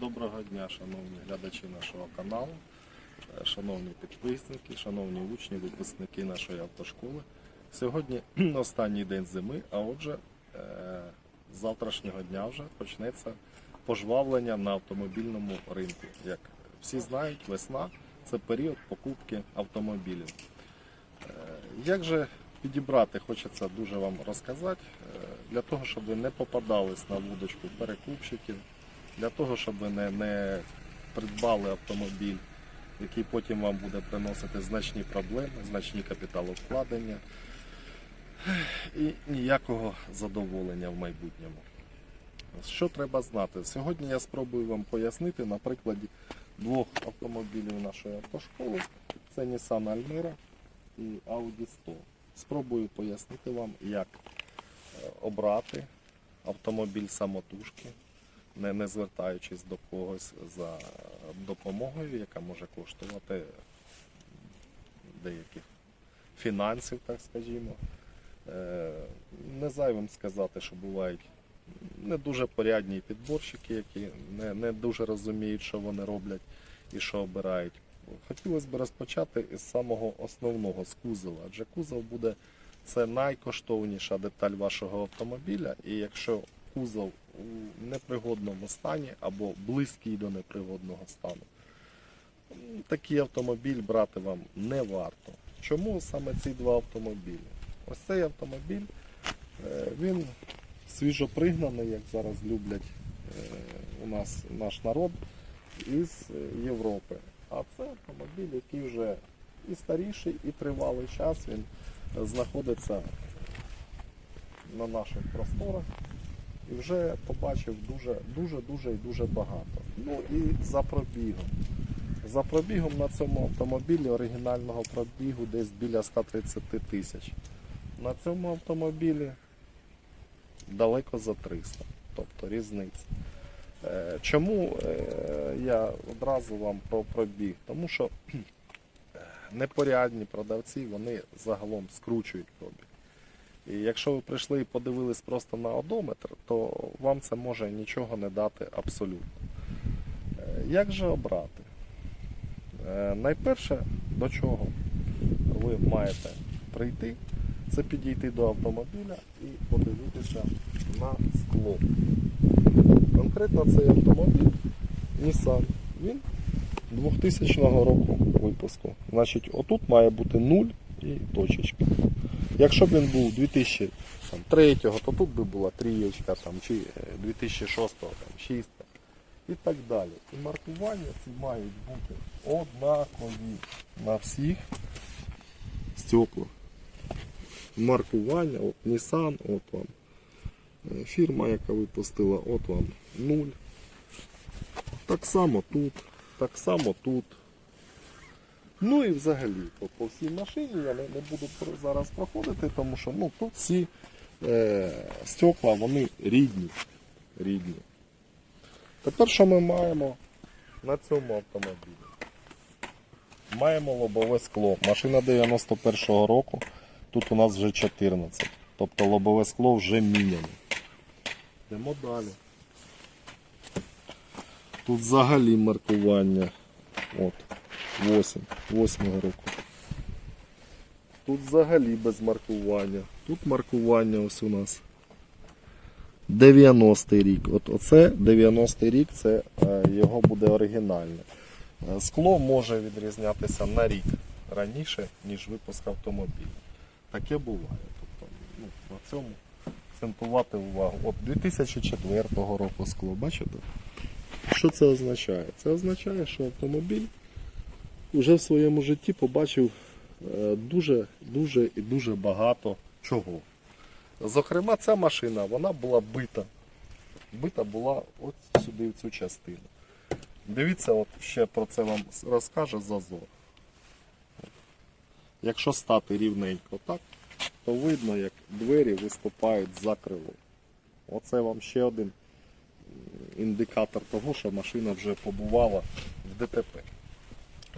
Доброго дня, шановні глядачі нашого каналу, е, шановні підписники, шановні учні, випускники нашої автошколи. Сьогодні останній день зими, а отже, е, з завтрашнього дня вже почнеться пожвавлення на автомобільному ринку. Як всі знають, весна це період покупки автомобілів. Е, Як же підібрати, хочеться дуже вам розказати, для того, щоб ви не попадались на вудочку перекупщиків, для того, щоб ви не, не придбали автомобіль, який потім вам буде приносити значні проблеми, значні капіталовкладення і ніякого задоволення в майбутньому. Що треба знати? Сьогодні я спробую вам пояснити на прикладі двох автомобілів нашої автошколи. Це Nissan Almera і Audi 100. Спробую пояснити вам, як е, обрати автомобіль самотужки, не, не звертаючись до когось за допомогою, яка може коштувати деяких фінансів, так скажімо. Е, Не зайвим сказати, що бувають не дуже порядні підборщики, які не, не дуже розуміють, що вони роблять і що обирають. Хотілося б розпочати із самого основного з кузова, адже кузов буде це найкоштовніша деталь вашого автомобіля, і якщо кузов у непригодному стані або близький до непригодного стану, такий автомобіль брати вам не варто. Чому саме ці два автомобілі? Ось цей автомобіль, е, він свіжопригнаний, як зараз люблять е, у нас наш народ, із е, Європи. А це автомобіль, який вже і старіший, і тривалий час він знаходиться на наших просторах і вже побачив дуже, дуже, дуже і дуже багато. Ну і за пробігом. За пробігом на цьому автомобілі оригінального пробігу десь біля 130 тисяч. На цьому автомобілі далеко за 300, тобто різниця. Е, Чому е, я одразу вам про пробіг? Тому що е, непорядні продавці вони загалом скручують пробіг. І якщо ви прийшли і подивились просто на одометр, то вам це може нічого не дати абсолютно. Е, Як же обрати? Е, Найперше, до чого ви маєте прийти, це підійти до автомобіля і подивитися на скло. Конкретно цей автомобіль Nissan. Він 2000 року випуску. Значить, отут має бути 0 і точечка. Якщо б він був 2003, то тут би була трієчка, там, чи е, 2006, там, 6 і так далі. І маркування ці мають бути однакові на всіх стеклах. Маркування, от Nissan, от вам. Е, Фірма, яка випустила, от вам 0. Так само тут, так само тут. Ну і взагалі, по, по всій машині я не, не буду зараз проходити, тому що ну, тут всі е, стекла, вони рідні. рідні. Тепер що ми маємо на цьому автомобілі? Маємо лобове скло. Машина 91-го року, тут у нас вже 14. Тобто лобове скло вже міняне. Йдемо далі. Тут взагалі маркування. От, 8, 8 року. Тут взагалі без маркування. Тут маркування ось у нас. 90-й рік. От оце 90-й рік, це е, його буде оригінальне. Е, Скло може відрізнятися на рік раніше, ніж випуск автомобіля. Таке буває. Тобто, ну, на цьому акцентувати увагу. От 2004 року скло, бачите? Що це означає? Це означає, що автомобіль вже в своєму житті побачив е, дуже, дуже і дуже багато чого. Зокрема, ця машина вона була бита. Бита була от сюди в цю частину. Дивіться, от ще про це вам розкаже зазор. Якщо стати рівненько так, то видно, як двері виступають за крило. Оце вам ще один індикатор того, що машина вже побувала в ДТП.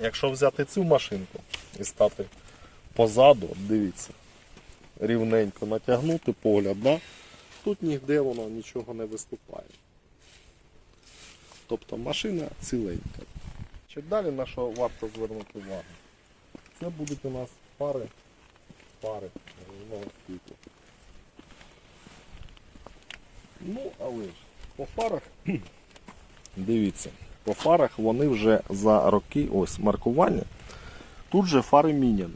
Якщо взяти цю машинку і стати позаду, дивіться, рівненько натягнути погляд, да? тут ніде воно нічого не виступає. Тобто машина ціленька. Чи далі на що варто звернути увагу? Це будуть у нас пари, пари головного світла. Ну, але ж по фарах, дивіться, по фарах вони вже за роки, ось маркування. Тут же фари міняні.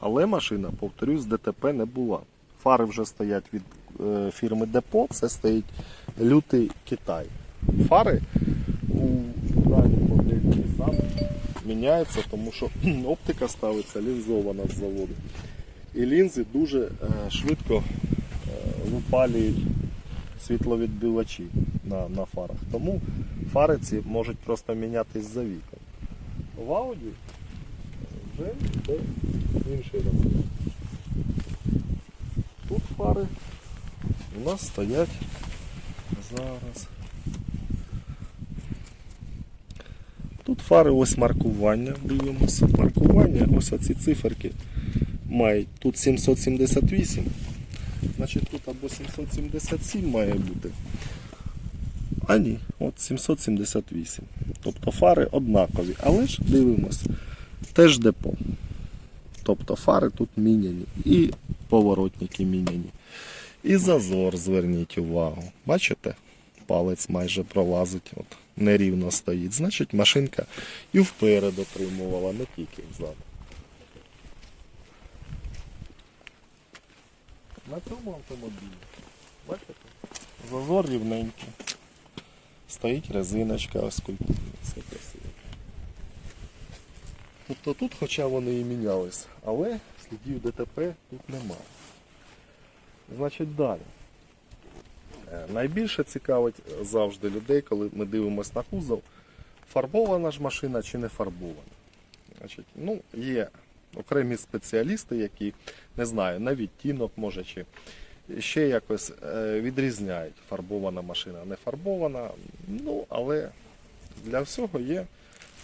Але машина, повторюсь, ДТП не була. Фари вже стоять від е, фірми Депо, це стоїть лютий Китай. Фари у даній моделі саме міняються, тому що оптика ставиться лінзована з заводу. І лінзи дуже е, швидко е, випалюють світловідбивачі на, на фарах. Тому фари ці можуть просто мінятись за віком. В Audi вже йде інший розклад. Тут фари у нас стоять зараз. Тут фари ось маркування, дивимося. Маркування, ось оці циферки мають. Тут 778, значить тут або 777 має бути. А ні, от 778. Тобто фари однакові. Але ж дивимося, теж депо. Тобто фари тут міняні. І поворотники міняні. І зазор, зверніть увагу. Бачите? Палець майже пролазить, от, нерівно стоїть. Значить, машинка і вперед отримувала, не тільки взад. На цьому автомобілі. Бачите? Зазор рівненький. Стоїть резиночка, ось культурна, все красиво. Тобто тут, хоча вони і мінялись, але слідів ДТП тут немає. Значить далі. Е, Найбільше цікавить завжди людей, коли ми дивимося на кузов, фарбована ж машина чи не фарбована. Значить, ну, є окремі спеціалісти, які не знаю, на відтінок може чи ще якось е, відрізняють фарбована машина, не фарбована. Ну, але для всього є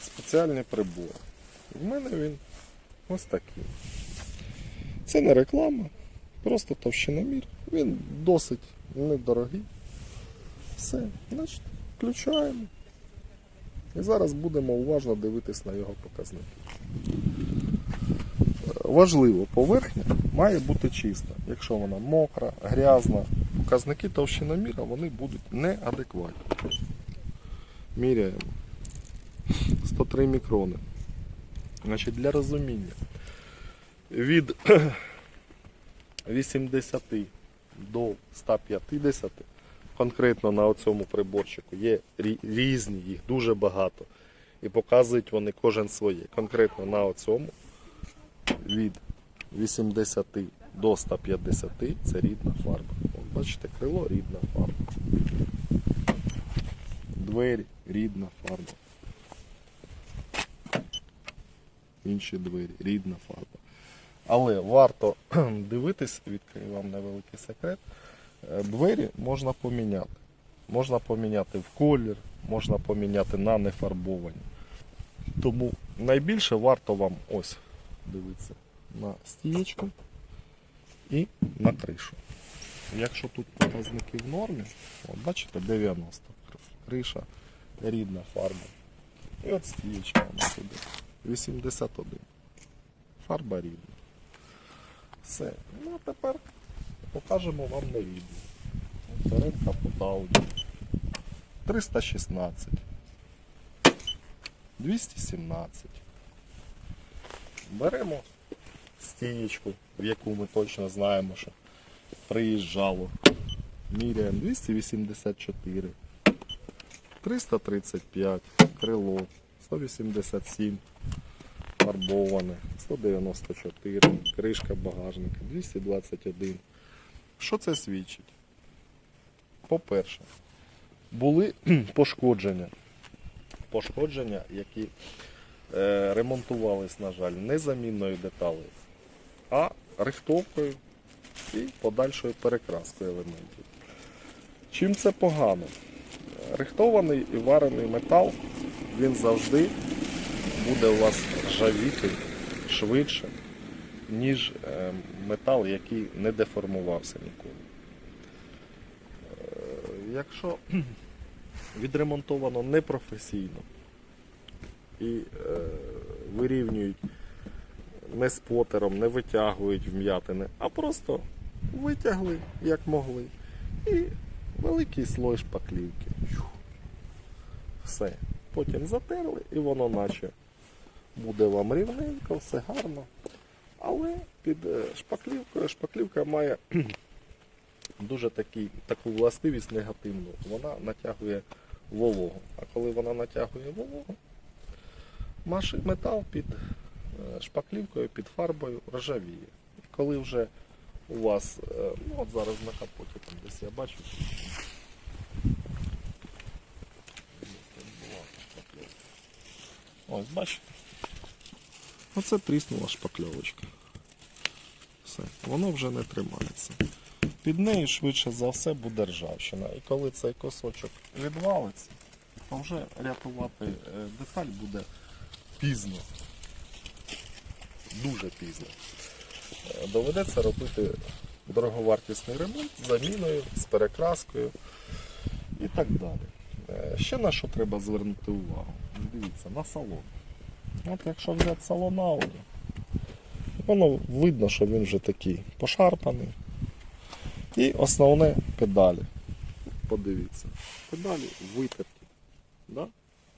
спеціальний прибор. В мене він ось такий. Це не реклама, просто товщиномір. Він досить недорогий. Все, значить, включаємо. І зараз будемо уважно дивитись на його показники. Важливо, поверхня має бути чиста. Якщо вона мокра, грязна, показники товщиноміра вони будуть неадекватні. Міряємо. 103 мікрони. Значить, для розуміння. Від 80 до 150 конкретно на цьому приборчику є різні, їх дуже багато. І показують вони кожен своє. Конкретно на цьому від 80 до 150 це рідна фарба. Бачите, крило рідна фарба. Двері рідна фарба. Інші двері, рідна фарба. Але варто дивитись, відкрию вам невеликий секрет. Е, Двері можна поміняти. Можна поміняти в колір, можна поміняти на нефарбовані. Тому найбільше варто вам ось дивитися на стієчку і на кришу. Якщо тут показники в нормі, от бачите 90 криша, рідна фарба. І от стієчка у нас іде. 81. Фарба рідна. Все. Ну а тепер покажемо вам на відео. Беремо капот Audi. 316. 217. Беремо стієчку, в яку ми точно знаємо, що приїжджало. Міряємо 284. 335, крило, 187, фарбоване, 194, кришка багажника, 221. Що це свідчить? По-перше, були пошкодження. Пошкодження, які е, ремонтувались, на жаль, не замінною деталею, а рихтовкою і подальшою перекраскою елементів. Чим це погано? Рихтований і варений метал, він завжди буде у вас ржавіти швидше, ніж е, метал, який не деформувався ніколи. Е, Якщо відремонтовано непрофесійно. І е, вирівнюють не спотером, не витягують вм'ятини, а просто витягли як могли. І великий слой шпаклівки. Все. Потім затерли і воно наче буде вам рівненько, все гарно. Але під е, шпаклівкою шпаклівка має дуже такий, таку властивість негативну. Вона натягує вологу. А коли вона натягує вологу, маши метал під шпаклівкою, під фарбою ржавіє. І коли вже у вас, е, ну от зараз на капоті там десь я бачу. Ось бачите. Оце тріснула шпакльовочка. Все, воно вже не тримається. Під нею швидше за все буде ржавчина. І коли цей косочок відвалиться, то вже рятувати е, деталь буде пізно. Дуже пізно. Е, Доведеться робити дороговартісний ремонт з заміною, з перекраскою і так далі. Е, Ще на що треба звернути увагу? Дивіться, на салон. От якщо взяти салон Audi, воно видно, що він вже такий пошарпаний. І основне педалі. Подивіться. Педалі витерті. Да?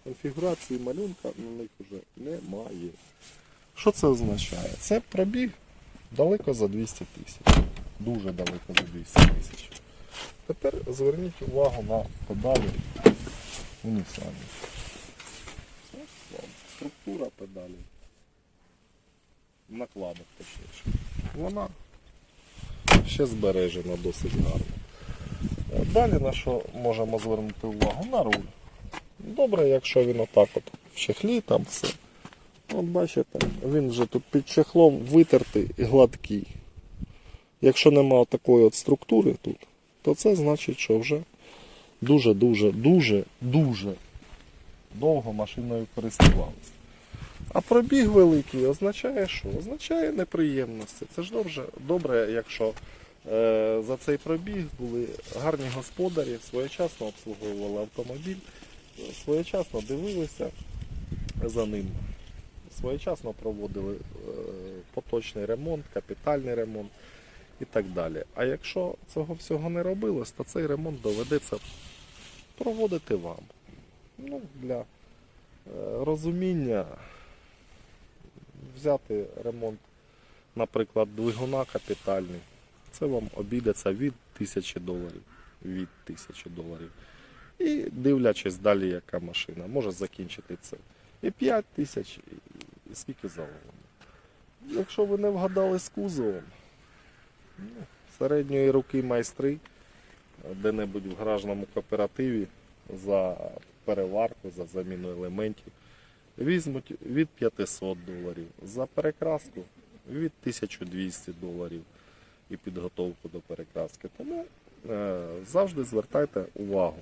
Конфігурації малюнка на них вже немає. Що це означає? Це пробіг далеко за 200 тисяч. Дуже далеко за 200 тисяч. Тепер зверніть увагу на педалі унісані. Структура педалі. Накладок точніше. Вона ще збережена досить гарно. Далі на що можемо звернути увагу? На руль. Добре, якщо він отак от в чехлі там все. От бачите, він вже тут під чехлом витертий і гладкий. Якщо нема такої от структури тут, то це значить, що вже дуже-дуже, дуже, дуже довго машиною користувалися. А пробіг великий означає що? Означає неприємності. Це ж добре, добре якщо е, за цей пробіг були гарні господарі, своєчасно обслуговували автомобіль, своєчасно дивилися за ним, своєчасно проводили е, поточний ремонт, капітальний ремонт і так далі. А якщо цього всього не робилось, то цей ремонт доведеться проводити вам. Ну, для е, розуміння взяти ремонт, наприклад, двигуна капітальний, це вам обійдеться від 1000 доларів. Від 1000 доларів. І дивлячись далі, яка машина, може закінчити це і 5 тисяч, і, скільки завгодно. Якщо ви не вгадали з кузовом, ну, середньої руки майстри де-небудь в гаражному кооперативі за переварку, за заміну елементів візьмуть від 500 доларів, за перекраску від 1200 доларів і підготовку до перекраски. Тому е, завжди звертайте увагу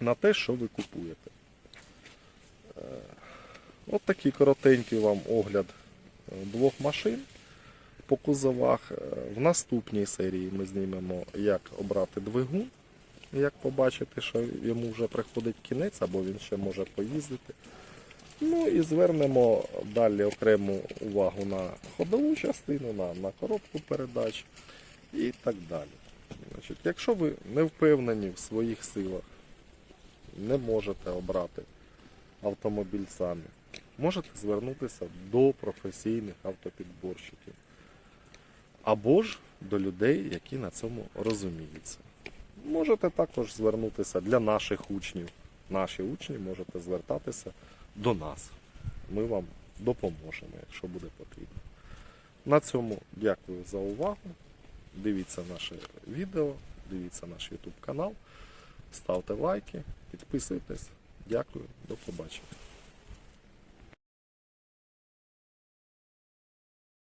на те, що ви купуєте. От такий коротенький вам огляд е, двох машин по кузовах. Е, В наступній серії ми знімемо, як обрати двигун, як побачити, що йому вже приходить кінець, або він ще може поїздити. Ну і звернемо далі окрему увагу на ходову частину, на, на коробку передач і так далі. Значить, якщо ви не впевнені в своїх силах, не можете обрати автомобіль самі, можете звернутися до професійних автопідборщиків або ж до людей, які на цьому розуміються. Можете також звернутися для наших учнів. Наші учні можете звертатися до нас. Ми вам допоможемо, якщо буде потрібно. На цьому дякую за увагу. Дивіться наше відео, дивіться наш YouTube канал, ставте лайки, підписуйтесь. Дякую, до побачення.